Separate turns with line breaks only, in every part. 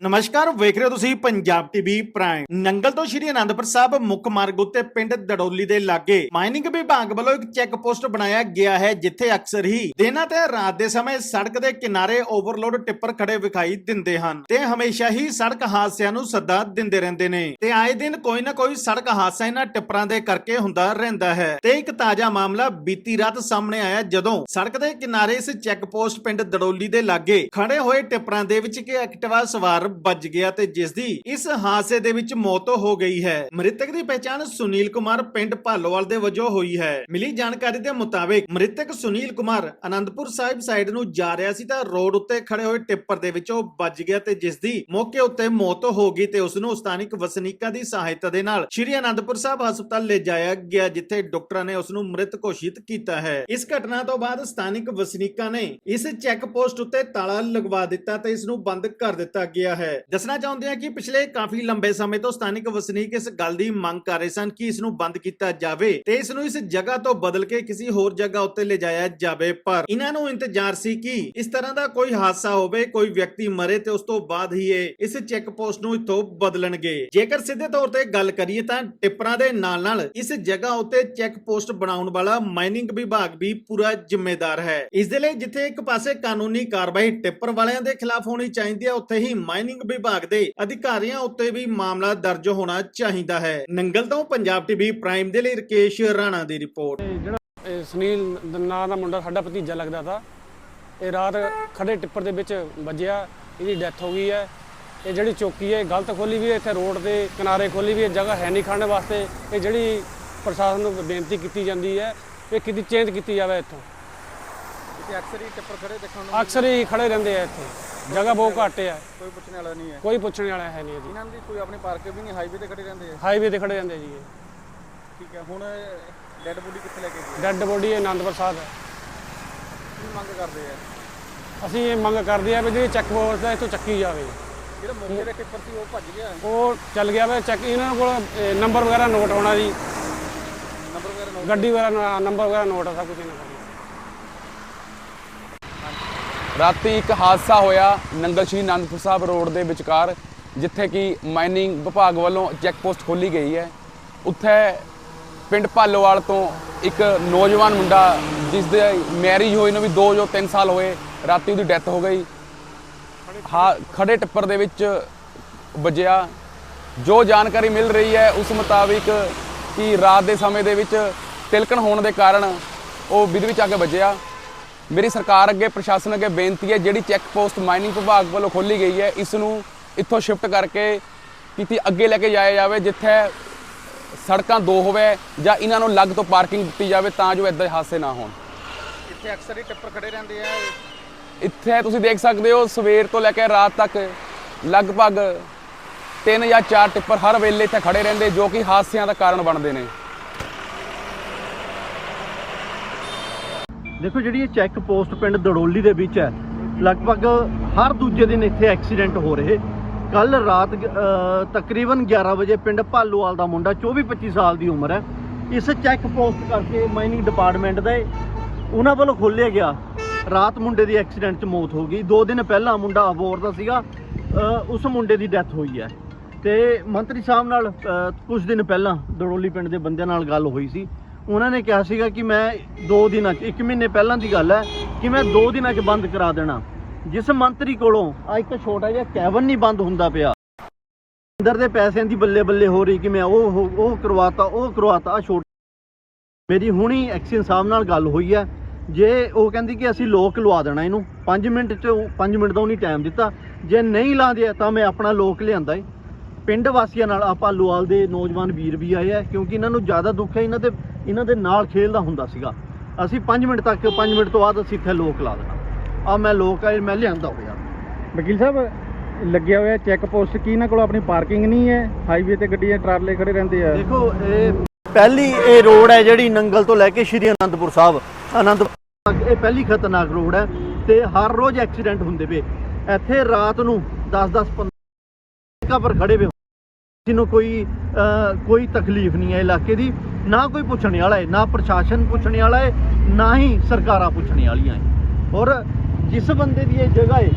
ਨਮਸਕਾਰ, ਵੇਖ ਰਹੇ ਹੋ ਤੁਸੀਂ ਪੰਜਾਬ ਟੀਵੀ ਪ੍ਰਾਈਮ ਨੰਗਲ ਤੋਂ ਸ਼੍ਰੀ ਅਨੰਦਪੁਰ ਸਾਹਿਬ ਮੁੱਖ ਮਾਰਗ ਉੱਤੇ ਪਿੰਡ ਦੜੋਲੀ ਦੇ ਲਾਗੇ ਮਾਈਨਿੰਗ ਵਿਭਾਗ ਵੱਲੋਂ ਇੱਕ ਚੈੱਕ ਪੋਸਟ ਬਣਾਇਆ ਗਿਆ ਹੈ, ਜਿੱਥੇ ਅਕਸਰ ਹੀ ਦਿਨਾਂ ਤੇ ਰਾਤ ਦੇ ਸਮੇਂ ਸੜਕ ਦੇ ਕਿਨਾਰੇ ਓਵਰਲੋਡ ਟਿੱਪਰ ਖੜੇ ਵਿਖਾਈ ਦਿੰਦੇ ਹਨ ਤੇ ਹਮੇਸ਼ਾ ਹੀ ਸੜਕ ਹਾਦਸਿਆਂ ਨੂੰ ਸੱਦਾ ਦਿੰਦੇ ਰਹਿੰਦੇ ਨੇ। ਤੇ ਆਏ ਦਿਨ ਕੋਈ ਨਾ ਕੋਈ ਸੜਕ ਹਾਦਸਾ ਇਹਨਾਂ ਟਿੱਪਰਾਂ ਦੇ ਕਰਕੇ ਹੁੰਦਾ ਰਹਿੰਦਾ ਹੈ। ਤੇ ਇੱਕ ਤਾਜ਼ਾ ਮਾਮਲਾ ਬੀਤੀ ਰਾਤ ਸਾਹਮਣੇ ਆਇਆ, ਜਦੋਂ ਸੜਕ ਦੇ ਕਿਨਾਰੇ ਇਸ ਚੈੱਕ ਪੋਸਟ ਪਿੰਡ ਦੜੋਲੀ ਦੇ ਲਾਗੇ ਖੜੇ ਹੋਏ ਟਿੱਪਰਾਂ ਦੇ ਵਿੱਚ ਇੱਕ ਐਕਟਿਵਾ ਸਵਾਰ ਵੱਜ ਗਿਆ ਤੇ ਜਿਸ ਦੀ ਇਸ ਹਾਦਸੇ ਦੇ ਵਿੱਚ ਮੌਤ ਹੋ ਗਈ ਹੈ। ਮ੍ਰਿਤਕ ਦੀ ਪਛਾਣ ਸੁਨੀਲ ਕੁਮਾਰ ਪਿੰਡ ਭਾਲੋਵਾਲ ਦੇ ਵਜੋਂ ਹੋਈ ਹੈ। ਮਿਲੀ ਜਾਣਕਾਰੀ ਦੇ ਮੁਤਾਬਿਕ ਮ੍ਰਿਤਕ ਸੁਨੀਲ ਕੁਮਾਰ ਅਨੰਦਪੁਰ ਸਾਹਿਬ ਸਾਈਡ ਨੂੰ ਜਾ ਰਿਹਾ ਸੀ ਤਾਂ ਰੋਡ ਉੱਤੇ ਖੜੇ ਹੋਏ ਟਿੱਪਰ ਦੇ ਵਿੱਚੋਂ ਵੱਜ ਗਿਆ ਤੇ ਜਿਸ ਦੀ ਮੌਕੇ ਉੱਤੇ ਮੌਤ ਹੋ ਗਈ ਤੇ ਉਸ ਨੂੰ ਸਥਾਨਿਕ ਵਸਨੀਕਾਂ ਦੀ ਸਹਾਇਤਾ ਦੇ ਨਾਲ ਸ਼੍ਰੀ ਅਨੰਦਪੁਰ ਸਾਹਿਬ ਹਸਪਤਾਲ ਲਿਜਾਇਆ ਗਿਆ, ਜਿੱਥੇ ਡਾਕਟਰਾਂ ਨੇ ਉਸ ਨੂੰ ਮ੍ਰਿਤ ਘੋਸ਼ਿਤ ਕੀਤਾ ਹੈ। ਇਸ ਘਟਨਾ ਤੋਂ ਬਾਅਦ ਸਥਾਨਿਕ ਵਸਨੀਕਾਂ ਨੇ ਇਸ ਚੈੱਕ ਪੋਸਟ ਉੱਤੇ ਤਾਲਾ ਲਗਵਾ ਦਿੱਤਾ ਤੇ ਇਸ ਨੂੰ ਬੰਦ ਕਰ ਦਿੱਤਾ ਗਿਆ ਹੈ। ਦੱਸਣਾ ਚਾਹੁੰਦੇ ਹਾਂ ਕਿ ਪਿਛਲੇ ਕਾਫੀ ਲੰਬੇ ਸਮੇਂ ਤੋਂ ਸਥਾਨਿਕ ਵਸਨੀਕ ਇਸ ਗੱਲ ਦੀ ਮੰਗ ਕਰ ਰਹੇ ਸਨ ਕਿ ਇਸ ਨੂੰ ਬੰਦ ਕੀਤਾ ਜਾਵੇ ਤੇ ਇਸ ਨੂੰ ਇਸ ਜਗ੍ਹਾ ਤੋਂ ਬਦਲ ਕੇ ਕਿਸੇ ਹੋਰ ਜਗ੍ਹਾ ਉੱਤੇ ਲਿਜਾਇਆ ਜਾਵੇ। ਪਰ ਇਹਨਾਂ ਨੂੰ ਇੰਤਜ਼ਾਰ ਸੀ ਕਿ ਇਸ ਤਰ੍ਹਾਂ ਦਾ ਕੋਈ ਹਾਦਸਾ ਹੋਵੇ, ਕੋਈ ਵਿਅਕਤੀ ਮਰੇ ਤੇ ਉਸ ਤੋਂ ਬਾਅਦ ਹੀ ਇਹ ਇਸ ਚੈੱਕ ਪੋਸਟ ਨੂੰ ਇੱਥੋਂ ਬਦਲਣਗੇ। ਜੇਕਰ ਸਿੱਧੇ ਤੌਰ ਤੇ ਗੱਲ ਕਰੀਏ ਤਾਂ ਟਿੱਪਰਾਂ ਦੇ ਨਾਲ ਨਾਲ ਇਸ ਜਗ੍ਹਾ ਉੱਤੇ ਚੈੱਕ ਪੋਸਟ ਬਣਾਉਣ ਵਾਲਾ ਮਾਈਨਿੰਗ ਵਿਭਾਗ ਵੀ ਪੂਰਾ ਜ਼ਿੰਮੇਦਾਰ ਹੈ। ਇਸ ਦੇ ਲਈ ਜਿੱਥੇ ਇੱਕ ਪਾਸੇ ਕਾਨੂੰਨੀ ਕਾਰਵਾਈ ਟਿੱਪਰ ਵਾਲਿਆਂ ਦੇ ਖਿਲਾਫ ਹੋਣੀ ਚਾਹੀਦੀ ਹੈ, ਉੱਥੇ ਹੀ ਮਾਈਨਿੰਗ ਵਿਭਾਗ ਦੇ ਅਧਿਕਾਰੀਆਂ ਉੱਤੇ ਵੀ ਮਾਮਲਾ ਦਰਜ ਹੋਣਾ ਚਾਹੀਦਾ ਹੈ। ਨੰਗਲ ਤੋਂ ਪੰਜਾਬ ਟੀਵੀ ਪ੍ਰਾਈਮ ਦੇ ਲਈ ਰਕੇਸ਼ ਰਾਣਾ ਦੀ ਰਿਪੋਰਟ।
ਇਹ ਜਿਹੜਾ ਇਹ ਸੁਨੀਲ ਨਾਂ ਦਾ ਮੁੰਡਾ ਸਾਡਾ ਭਤੀਜਾ ਲੱਗਦਾ ਤਾ ਇਹ ਰਾਤ ਖੜੇ ਟਿੱਪਰ ਦੇ ਵਿੱਚ ਵੱਜਿਆ ਇਹਦੀ ਡੈਥ ਹੋ ਗਈ ਹੈ। ਇਹ ਜਿਹੜੀ ਚੌਕੀ ਹੈ ਗਲਤ ਖੋਲੀ ਵੀ ਹੈ ਇੱਥੇ ਰੋਡ ਦੇ ਕਿਨਾਰੇ ਖੋਲੀ ਵੀ ਹੈ ਜਗ੍ਹਾ ਹੈ ਨਹੀਂ ਖੜਨ ਵਾਸਤੇ। ਇਹ ਜਿਹੜੀ ਪ੍ਰਸ਼ਾਸਨ ਨੂੰ ਬੇਨਤੀ ਕੀਤੀ ਜਾਂਦੀ ਹੈ ਇਹ ਕਿਤੇ ਚੇਂਜ ਕੀਤੀ ਜਾਵੇ ਇੱਥੋਂ।
ਇੱਥੇ ਅਕਸਰ ਹੀ ਟਿੱਪਰ ਖੜੇ ਦੇਖਣ ਨੂੰ
ਅਕਸਰ ਹੀ ਖੜੇ ਰਹਿੰਦੇ ਆ ਇੱਥੇ। ਜਗ੍ਹਾ ਬਹੁਤ ਘੱਟ ਹੈ
ਕੋਈ ਪੁੱਛਣ ਵਾਲਾ ਨਹੀਂ ਹੈ।
ਕੋਈ ਪੁੱਛਣ ਵਾਲਾ ਹੈ ਨਹੀਂ ਜੀ।
ਇਹਨਾਂ ਦੀ ਕੋਈ ਆਪਣੀ ਪਾਰਕ ਵੀ ਨਹੀਂ ਹਾਈਵੇ ਤੇ ਖੜੇ ਰਹਿੰਦੇ ਆ?
ਹਾਈਵੇ ਤੇ ਖੜੇ ਰਹਿੰਦੇ ਜੀ ਇਹ।
ਠੀਕ ਹੈ ਹੁਣ ਡੈੱਡ ਬੋਡੀ ਕਿੱਥੇ ਲੈ ਕੇ ਗਏ?
ਡੈੱਡ ਬੋਡੀ ਆਨੰਦਪੁਰ ਸਾਹਿਬ ਹੈ।
ਕੀ ਮੰਗ ਕਰਦੇ ਆ?
ਅਸੀਂ ਇਹ ਮੰਗ ਕਰਦੇ ਆ ਵੀ ਜਿਹੜੀ ਚੈੱਕ ਪੋਸਟ ਹੈ ਇੱਥੋਂ ਚੱਕੀ ਜਾਵੇ।
ਜਿਹੜਾ ਮੌਕੇ ਦੇ ਟਿੱਪਰ ਸੀ ਉਹ ਭੱਜ ਗਿਆ
ਉਹ ਚੱਲ ਗਿਆ ਵੇ ਚੈੱਕ ਇਹਨਾਂ ਕੋਲ ਨੰਬਰ ਵਗੈਰਾ ਨੋਟ ਹੋਣਾ ਜੀ।
ਨੰਬਰ ਵਗੈਰਾ ਨੋਟ
ਗੱਡੀ ਵਗੈਰਾ ਨੰਬਰ ਵਗੈਰਾ ਨੋਟ ਆ ਸਭ ਕੁਝ ਇਹਨਾਂ ਕੋਲ।
ਰਾਤੀ ਇੱਕ ਹਾਦਸਾ ਹੋਇਆ ਨੰਗਲ ਸ਼੍ਰੀ ਅਨੰਦਪੁਰ ਸਾਹਿਬ ਰੋਡ ਦੇ ਵਿਚਕਾਰ, ਜਿੱਥੇ ਕਿ ਮਾਈਨਿੰਗ ਵਿਭਾਗ ਵੱਲੋਂ ਚੈੱਕ ਪੋਸਟ ਖੋਲੀ ਗਈ ਹੈ। ਉੱਥੇ ਪਿੰਡ ਭਾਲੋਵਾਲ ਤੋਂ ਇੱਕ ਨੌਜਵਾਨ ਮੁੰਡਾ, ਜਿਸ ਦੇ ਮੈਰਿਜ ਹੋਈ ਨੂੰ ਵੀ 2 ਜੋ 3 ਸਾਲ ਹੋਏ, ਰਾਤੀ ਉਹਦੀ ਡੈਥ ਹੋ ਗਈ। ਹਾਂ ਖੜੇ ਟੱਪਰ ਦੇ ਵਿੱਚ ਵੱਜਿਆ। ਜੋ ਜਾਣਕਾਰੀ ਮਿਲ ਰਹੀ ਹੈ ਉਸ ਮੁਤਾਬਿਕ ਕਿ ਰਾਤ ਦੇ ਸਮੇਂ ਦੇ ਵਿੱਚ ਤਿਲਕਣ ਹੋਣ ਦੇ ਕਾਰਨ ਉਹ ਵਿਧ ਵਿੱਚ ਆ ਕੇ ਵੱਜਿਆ। ਮੇਰੀ ਸਰਕਾਰ ਅੱਗੇ ਪ੍ਰਸ਼ਾਸਨ ਅੱਗੇ ਬੇਨਤੀ ਹੈ ਜਿਹੜੀ ਚੈੱਕ ਪੋਸਟ ਮਾਈਨਿੰਗ ਵਿਭਾਗ ਵੱਲੋਂ ਖੋਲੀ ਗਈ ਹੈ ਇਸ ਨੂੰ ਇੱਥੋਂ ਸ਼ਿਫਟ ਕਰਕੇ ਕਿਤੇ ਅੱਗੇ ਲੈ ਕੇ ਜਾਇਆ ਜਾਵੇ ਜਿੱਥੇ ਸੜਕਾਂ ਦੋ ਹੋਵੇ ਜਾਂ ਇਹਨਾਂ ਨੂੰ ਲੱਗ ਤੋਂ ਪਾਰਕਿੰਗ ਦਿੱਤੀ ਜਾਵੇ ਤਾਂ ਜੋ ਇਦਾਂ ਦੇ ਹਾਦਸੇ ਨਾ ਹੋਣ।
ਇੱਥੇ ਅਕਸਰ ਹੀ ਟਿੱਪਰ ਖੜੇ ਰਹਿੰਦੇ ਆ।
ਇੱਥੇ ਤੁਸੀਂ ਦੇਖ ਸਕਦੇ ਹੋ ਸਵੇਰ ਤੋਂ ਲੈ ਕੇ ਰਾਤ ਤੱਕ ਲਗਭਗ ਤਿੰਨ ਜਾਂ ਚਾਰ ਟਿੱਪਰ ਹਰ ਵੇਲੇ ਇੱਥੇ ਖੜੇ ਰਹਿੰਦੇ ਜੋ ਕਿ ਹਾਦਸਿਆਂ ਦਾ ਕਾਰਨ ਬਣਦੇ ਨੇ।
ਦੇਖੋ ਜਿਹੜੀ ਇਹ ਚੈੱਕ ਪੋਸਟ ਪਿੰਡ ਦੜੋਲੀ ਦੇ ਵਿੱਚ ਹੈ ਲਗਭਗ ਹਰ ਦੂਜੇ ਦਿਨ ਇੱਥੇ ਐਕਸੀਡੈਂਟ ਹੋ ਰਹੇ। ਕੱਲ ਰਾਤ ਤਕਰੀਬਨ 11 ਵਜੇ ਪਿੰਡ ਭਾਲੂਵਾਲ ਦਾ ਮੁੰਡਾ 24-25 ਸਾਲ ਦੀ ਉਮਰ ਹੈ ਇਸ ਚੈੱਕ ਪੋਸਟ ਕਰਕੇ ਮਾਈਨਿੰਗ ਡਿਪਾਰਟਮੈਂਟ ਦੇ ਉਹਨਾਂ ਵੱਲੋਂ ਖੋਲ੍ਹਿਆ ਗਿਆ। ਰਾਤ ਮੁੰਡੇ ਦੀ ਐਕਸੀਡੈਂਟ 'ਚ ਮੌਤ ਹੋ ਗਈ। 2 ਦਿਨ ਪਹਿਲਾਂ ਮੁੰਡਾ ਅਬੋਰ ਦਾ ਸੀਗਾ ਉਸ ਮੁੰਡੇ ਦੀ ਡੈਥ ਹੋਈ ਹੈ। ਤੇ ਮੰਤਰੀ ਸਾਹਿਬ ਨਾਲ ਅ, ਕੁਝ ਦਿਨ ਪਹਿਲਾਂ ਦੜੋਲੀ ਪਿੰਡ ਦੇ ਬੰਦਿਆਂ ਨਾਲ ਗੱਲ ਹੋਈ ਸੀ। ਉਹਨਾਂ ਨੇ ਕਿਹਾ ਸੀਗਾ ਕਿ ਮੈਂ 2 ਦਿਨਾਂ 'ਚ 1 ਮਹੀਨੇ ਪਹਿਲਾਂ ਦੀ ਗੱਲ ਹੈ ਕਿ ਮੈਂ 2 ਦਿਨਾਂ 'ਚ ਬੰਦ ਕਰਾ ਦੇਣਾ। ਜਿਸ ਮੰਤਰੀ ਕੋਲੋਂ ਆ ਇੱਕ ਛੋਟਾ ਜਿਹਾ ਕੈਬਨ ਨਹੀਂ ਬੰਦ ਹੁੰਦਾ ਪਿਆ। ਅੰਦਰ ਦੇ ਪੈਸਿਆਂ ਦੀ ਬੱਲੇ ਬੱਲੇ ਹੋ ਰਹੀ ਕਿ ਮੈਂ ਉਹ, ਉਹ- ਉਹ ਕਰਵਾਤਾ ਉਹ ਕਰਵਾਤਾ ਆ ਛੋਟਾ ਮੇਰੀ ਹੁਣੀ ਐਕਸ਼ਨ ਸਾਹਿਬ ਨਾਲ ਗੱਲ ਹੋਈ ਹੈ। ਜੇ ਉਹ ਕਹਿੰਦੀ ਕਿ ਅਸੀਂ ਲੋਕ ਲਵਾ ਦੇਣਾ ਇਹਨੂੰ 5 ਮਿੰਟ ਚ 5 ਮਿੰਟ ਦਾ ਉਹਨੇ ਟਾਈਮ ਦਿੱਤਾ। ਜੇ ਨਹੀਂ ਲਾਉਂਦੇ ਤਾਂ ਮੈਂ ਆਪਣਾ ਲੋਕ ਲਿਆਂਦਾ ਏ। ਪਿੰਡ ਵਾਸੀਆਂ ਨਾਲ ਆਪਾਂ ਲੁਆਲ ਦੇ ਨੌਜਵਾਨ ਵੀਰ ਵੀ ਆਏ ਆ ਕਿਉਂਕਿ ਇਹਨਾਂ ਨੂੰ ਜ਼ਿਆਦਾ ਦੁੱਖ ਹੈ ਇਹਨਾਂ ਦੇ ਇਹਨਾਂ ਦੇ ਨਾਲ ਖੇਲਦਾ ਹੁੰਦਾ ਸੀਗਾ। ਅਸੀਂ 5 ਮਿੰਟ ਤੱਕ 5 ਮਿੰਟ ਤੋਂ ਬਾਅਦ ਅਸੀਂ ਇੱਥੇ ਲੋਕ ਲਾ ਦੇਣਾ ਆ ਮੈਂ ਲੋਕ ਆ ਮੈਂ ਲਿਆਂਦਾ ਹੋਇਆ।
ਵਕੀਲ ਸਾਹਿਬ ਲੱਗਿਆ ਹੋਇਆ ਚੈੱਕ ਪੋਸਟ ਕੀ ਇਹਨਾਂ ਕੋਲ ਆਪਣੀ ਪਾਰਕਿੰਗ ਨਹੀਂ ਹੈ? ਹਾਈਵੇ ਤੇ ਗੱਡੀਆਂ ਟਰਾਲੇ ਖੜੇ ਰਹਿੰਦੇ ਆ।
ਦੇਖੋ ਇਹ ਪਹਿਲੀ ਇਹ ਰੋਡ ਹੈ ਜਿਹੜੀ ਨੰਗਲ ਤੋਂ ਲੈ ਕੇ ਸ਼੍ਰੀ ਅਨੰਦਪੁਰ ਸਾਹਿਬ। ਅਨੰਦਪੁਰ ਤੱਕ ਇਹ ਪਹਿਲੀ ਖਤਰਨਾਕ ਰੋਡ ਹੈ ਤੇ ਹਰ ਰੋਜ਼ ਐਕਸੀਡੈਂਟ ਹੁੰਦੇ ਵੇ ਇੱਥੇ ਰਾਤ ਨੂੰ 10-10 15 ਪਰ ਖੜੇ ਵੇ ਕਿਸੇ ਨੂੰ ਕੋਈ ਕੋਈ ਤਕਲੀਫ ਨਹੀਂ ਹੈ ਇਲਾਕੇ ਦੀ ਨਾ ਕੋਈ ਪੁੱਛਣ ਵਾਲਾ ਹੈ ਨਾ ਪ੍ਰਸ਼ਾਸਨ ਪੁੱਛਣ ਵਾਲਾ ਹੈ ਨਾ ਹੀ ਸਰਕਾਰਾਂ ਪੁੱਛਣ ਵਾਲੀਆਂ ਹੈ। ਔਰ ਜਿਸ ਬੰਦੇ ਦੀ ਇਹ ਜਗ੍ਹਾ ਹੈ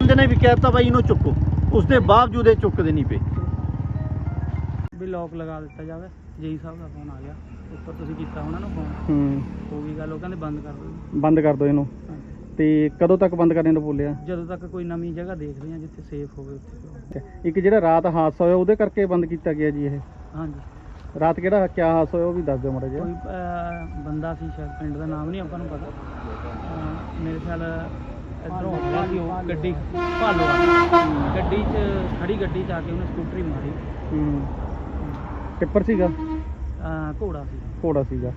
ਬੰਦੇ ਨੇ ਵੀ ਕਹਿਤਾ ਬਾਈ ਇਹਨੂੰ ਚੁੱਕੋ ਉਸ ਦੇ ਬਾਵਜੂਦ ਇਹ ਚੁੱਕਦੇ ਨਹੀਂ ਪਏ।
ਵੀ ਲੋਕ ਲਗਾ ਦਿੱਤਾ ਜਾਵੇ ਜੇਈ ਸਾਹਿਬ ਦਾ ਫੋਨ ਆ ਗਿਆ ਉੱਪਰ ਤੁਸੀਂ ਕੀਤਾ ਉਹਨਾਂ ਨੂੰ ਫੋਨ
ਹੂੰ।
ਹੋ ਗਈ ਗੱਲ ਉਹ ਕਹਿੰਦੇ ਬੰਦ ਕਰ ਦਿਓ।
ਬੰਦ ਕਰ ਦਿਓ ਇਹਨੂੰ। ਤੇ ਕਦੋਂ ਤੱਕ ਬੰਦ ਕਰਨੇ ਨੂੰ ਬੋਲਿਆ
ਜਦੋਂ ਤੱਕ ਕੋਈ ਨਵੀਂ ਜਗ੍ਹਾ ਦੇਖਦੇ ਆ ਜਿੱਥੇ ਸੇਫ ਹੋਵੇ ਉੱਥੇ ਕਰੋ।
ਇੱਕ ਜਿਹੜਾ ਰਾਤ ਹਾਦਸਾ ਹੋਇਆ ਉਹਦੇ ਕਰਕੇ ਬੰਦ ਕੀਤਾ ਗਿਆ ਜੀ ਇਹ?
ਹਾਂਜੀ।
ਰਾਤ ਕਿਹੜਾ ਕਿਆ ਹਾਦਸਾ ਹੋਇਆ ਉਹ ਵੀ ਦੱਸ ਦਿਓ ਮਾੜਾ ਜਿਹਾ।
ਕੋਈ ਅਹ, ਬੰਦਾ ਸੀ ਸ਼ਾਇਦ ਪਿੰਡ ਦਾ ਨਾਮ ਨਹੀਂ ਆਪਾਂ ਨੂੰ ਪਤਾ। ਅਹ, ਮੇਰੇ ਖਿਆਲ ਇਧਰੋਂ ਆਉਂਦਾ ਸੀ ਉਹ ਗੱਡੀ ਭਾਲੋ ਗੱਡੀ 'ਚ ਖੜੀ ਗੱਡੀ 'ਚ ਆ ਕੇ ਉਹਨੇ ਸਕੂਟਰੀ ਮਾਰੀ।
ਹੂੰ। ਟਿੱਪਰ ਸੀਗਾ?
ਅਹ, ਘੋੜਾ ਸੀ।
ਘੋੜਾ ਸੀਗਾ।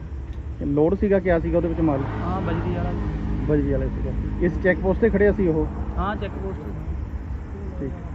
ਲੋਡ ਸੀਗਾ ਕਿਆ ਸੀਗਾ ਉਹਦੇ ਵਿੱਚ ਮਾਲ
ਹਾਂ ਬਜਦੀ ਵਾਲਾ ਸੀ।
ਬਜਰੀ ਵਾਲਾ ਸੀਗਾ। ਇਸ ਚੈੱਕ ਪੋਸਟ ਤੇ ਖੜਿਆ ਸੀ ਉਹ?
ਹਾਂ ਚੈੱਕ ਪੋਸਟ
ਠੀਕ।